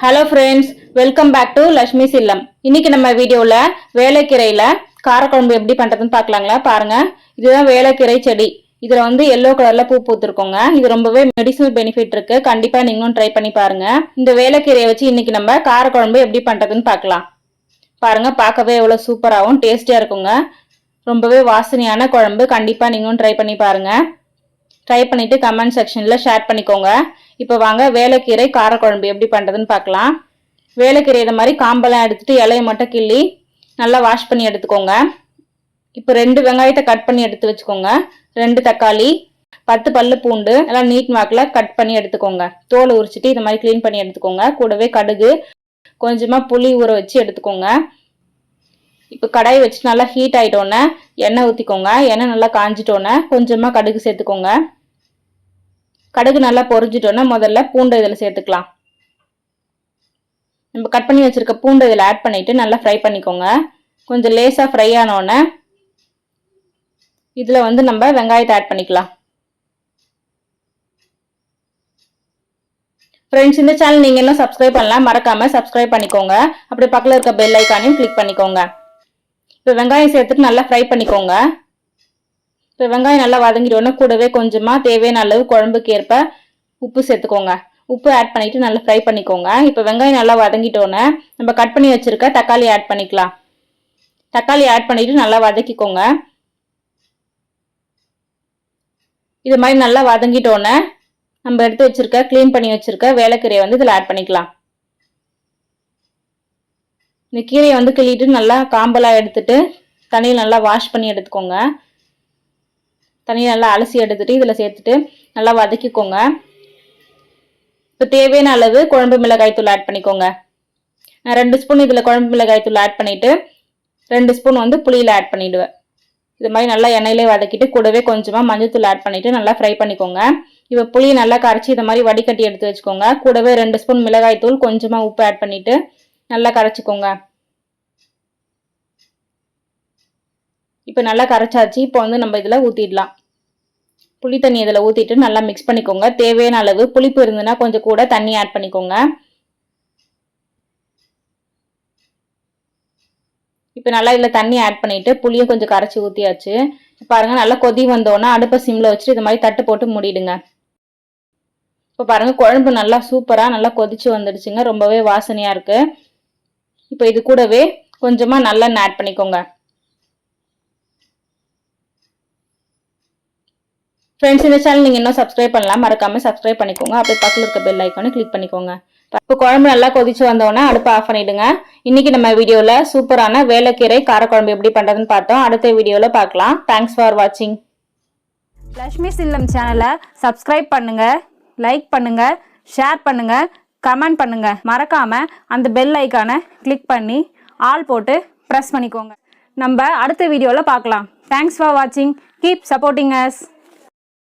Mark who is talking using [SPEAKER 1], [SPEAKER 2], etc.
[SPEAKER 1] Hello friends welcome back to Lakshmi Chillam இன்னைக்கு நம்ம வீடியோவில் வேலைக்கீரையில் காரக்குழம்பு எப்படி பண்ணுறதுன்னு பார்க்கலாங்களா? பாருங்க. இதுதான் வேலைக்கீரை செடி. இதில் வந்து எல்லோ கலரில் பூ பூத்துருக்கோங்க. இது ரொம்பவே மெடிசனல் பெனிஃபிட் இருக்கு. கண்டிப்பாக நீங்களும் ட்ரை பண்ணி பாருங்க. இந்த வேலைக்கீரையை வச்சு இன்னைக்கு நம்ம காரக்குழம்பு எப்படி பண்ணுறதுன்னு பார்க்கலாம். பாருங்க பார்க்கவே எவ்வளோ சூப்பராகவும் டேஸ்டியாக இருக்குங்க. ரொம்பவே வாசனையான குழம்பு. கண்டிப்பாக நீங்களும் ட்ரை பண்ணி பாருங்க. ட்ரை பண்ணிட்டு கமெண்ட் செக்ஷனில் ஷேர் பண்ணிக்கோங்க. இப்போ வாங்க வேலைக்கீரை காரக்குழம்பு எப்படி பண்ணுறதுன்னு பார்க்கலாம். வேலைக்கீரை இதை மாதிரி காம்பெல்லாம் எடுத்துட்டு இலையை மட்டும் கிள்ளி நல்லா வாஷ் பண்ணி எடுத்துக்கோங்க. இப்போ ரெண்டு வெங்காயத்தை கட் பண்ணி எடுத்து வச்சுக்கோங்க. ரெண்டு தக்காளி பத்து பல்லு பூண்டு எல்லாம் நீட் வாக்கில் கட் பண்ணி எடுத்துக்கோங்க. தோலை உரிச்சிட்டு இது மாதிரி க்ளீன் பண்ணி எடுத்துக்கோங்க. கூடவே கடுகு கொஞ்சமாக புளி ஊற வச்சு எடுத்துக்கோங்க. இப்போ கடாய் வச்சு நல்லா ஹீட் ஆகிட்டோன்னே எண்ணெய் ஊற்றிக்கோங்க எண்ணெய் நல்லா காஞ்சிட்டோன்னே கொஞ்சமாக கடுகு சேர்த்துக்கோங்க. கடுகு நல்லா பொரிஞ்சிட்டோன்னே முதல்ல பூண்டை இதில் சேர்த்துக்கலாம். நம்ம கட் பண்ணி வச்சுருக்க பூண்டை இதில் ஆட் பண்ணிவிட்டு நல்லா ஃப்ரை பண்ணிக்கோங்க. கொஞ்சம் லேசாக ஃப்ரை ஆனோடனே இதில் வந்து நம்ம வெங்காயத்தை ஆட் பண்ணிக்கலாம். ஃப்ரெண்ட்ஸ் இந்த சேனல் நீங்கள் இன்னும் சப்ஸ்கிரைப் பண்ணலாம் மறக்காமல் சப்ஸ்கிரைப் பண்ணிக்கோங்க. அப்படி பக்கத்தில் இருக்க பெல் ஐக்கானையும் கிளிக் பண்ணிக்கோங்க. இப்போ வெங்காயம் சேர்த்துட்டு நல்லா ஃப்ரை பண்ணிக்கோங்க. இப்போ வெங்காயம் நல்லா வதங்கிட்டோன்னே கூடவே கொஞ்சமாக தேவையான அளவு குழம்புக்கு ஏற்ப உப்பு சேர்த்துக்கோங்க. உப்பு ஆட் பண்ணிவிட்டு நல்லா ஃப்ரை பண்ணிக்கோங்க. இப்போ வெங்காயம் நல்லா வதங்கிட்டோன்னே நம்ம கட் பண்ணி வச்சுருக்க தக்காளி ஆட் பண்ணிக்கலாம். தக்காளி ஆட் பண்ணிவிட்டு நல்லா வதக்கிக்கோங்க. இது மாதிரி நல்லா வதங்கிட்டோன்னே நம்ம எடுத்து வச்சுருக்க க்ளீன் பண்ணி வச்சுருக்க வேலைக்கீரையை வந்து இதில் ஆட் பண்ணிக்கலாம். இந்த கீரையை வந்து கிள்ளிட்டு நல்லா காம்பலாக எடுத்துட்டு தண்ணியில் நல்லா வாஷ் பண்ணி எடுத்துக்கோங்க. தண்ணியை நல்லா அலசி எடுத்துட்டு இதில் சேர்த்துட்டு நல்லா வதக்கிக்கோங்க. இப்போ தேவையான அளவு குழம்பு மிளகாய் தூள் ஆட் பண்ணிக்கோங்க. நான் ரெண்டு ஸ்பூன் இதில் குழம்பு மிளகாய் தூள் ஆட் பண்ணிவிட்டு ரெண்டு ஸ்பூன் வந்து புளியில் ஆட் பண்ணிவிடுவேன் இது மாதிரி நல்லா எண்ணெயிலே வதக்கிட்டு கூடவே கொஞ்சமாக மஞ்சத்தூள் ஆட் பண்ணிவிட்டு நல்லா ஃப்ரை பண்ணிக்கோங்க. இப்போ புளியை நல்லா கரைச்சி இதை மாதிரி வடிகட்டி எடுத்து வச்சுக்கோங்க. கூடவே ரெண்டு ஸ்பூன் மிளகாய் தூள் கொஞ்சமாக உப்பு ஆட் பண்ணிவிட்டு நல்லா கரைச்சிக்கோங்க. இப்போ நல்லா கரைச்சாச்சு. இப்போ வந்து நம்ம இதில் ஊற்றிடலாம் புளி தண்ணி இதில் ஊற்றிட்டு நல்லா மிக்ஸ் பண்ணிக்கோங்க. தேவையான அளவு புளிப்பு இருந்ததுன்னா கொஞ்சம் கூட தண்ணி ஆட் பண்ணிக்கோங்க. இப்போ நல்லா இதில் தண்ணி ஆட் பண்ணிவிட்டு புளியும் கொஞ்சம் கரைச்சி ஊற்றியாச்சு பாருங்கள் நல்லா கொதி வந்தோன்னா அடுப்பை சிம்மில் வச்சுட்டு இது மாதிரி தட்டு போட்டு மூடிடுங்க. இப்போ பாருங்கள் குழம்பு நல்லா சூப்பராக நல்லா கொதிச்சு வந்துடுச்சுங்க. ரொம்பவே வாசனையாக இருக்குது இப்போ இது கூடவே கொஞ்சமாக நல்லெண்ணெய் ஆட் பண்ணிக்கோங்க. ஃப்ரெண்ட்ஸ் இந்த சேனல் நீங்கள் இன்னும் சப்ஸ்கிரைப் பண்ணலாம். மறக்காமல் சப்ஸ்கிரைப் பண்ணிக்கோங்க. அப்படியே பக்கத்தில் இருக்க பெல் ஐக்கானு கிளிக் பண்ணிக்கோங்க. இப்போ குழம்பு நல்லா கொதிச்சு வந்தோடனே அடுப்பு ஆஃப் பண்ணிவிடுங்க இன்றைக்கி நம்ம வீடியோவில் சூப்பரான வேலைக்கீரை காரக்குழம்பு எப்படி பண்ணுறதுன்னு பார்த்தோம். அடுத்த வீடியோவில் பார்க்கலாம். தேங்க்ஸ் ஃபார் வாட்சிங்
[SPEAKER 2] லக்ஷ்மி சில்லம் சேனலை சப்ஸ்கிரைப் பண்ணுங்கள் லைக் பண்ணுங்கள் ஷேர் பண்ணுங்கள் கமெண்ட் பண்ணுங்கள் மறக்காமல் அந்த பெல் ஐக்கானை கிளிக் பண்ணி ஆல் போட்டு ப்ரெஸ் பண்ணிக்கோங்க. நம்ம அடுத்த வீடியோவில் பார்க்கலாம். தேங்க்ஸ் ஃபார் வாட்சிங் கீப் சப்போர்ட்டிங் அஸ்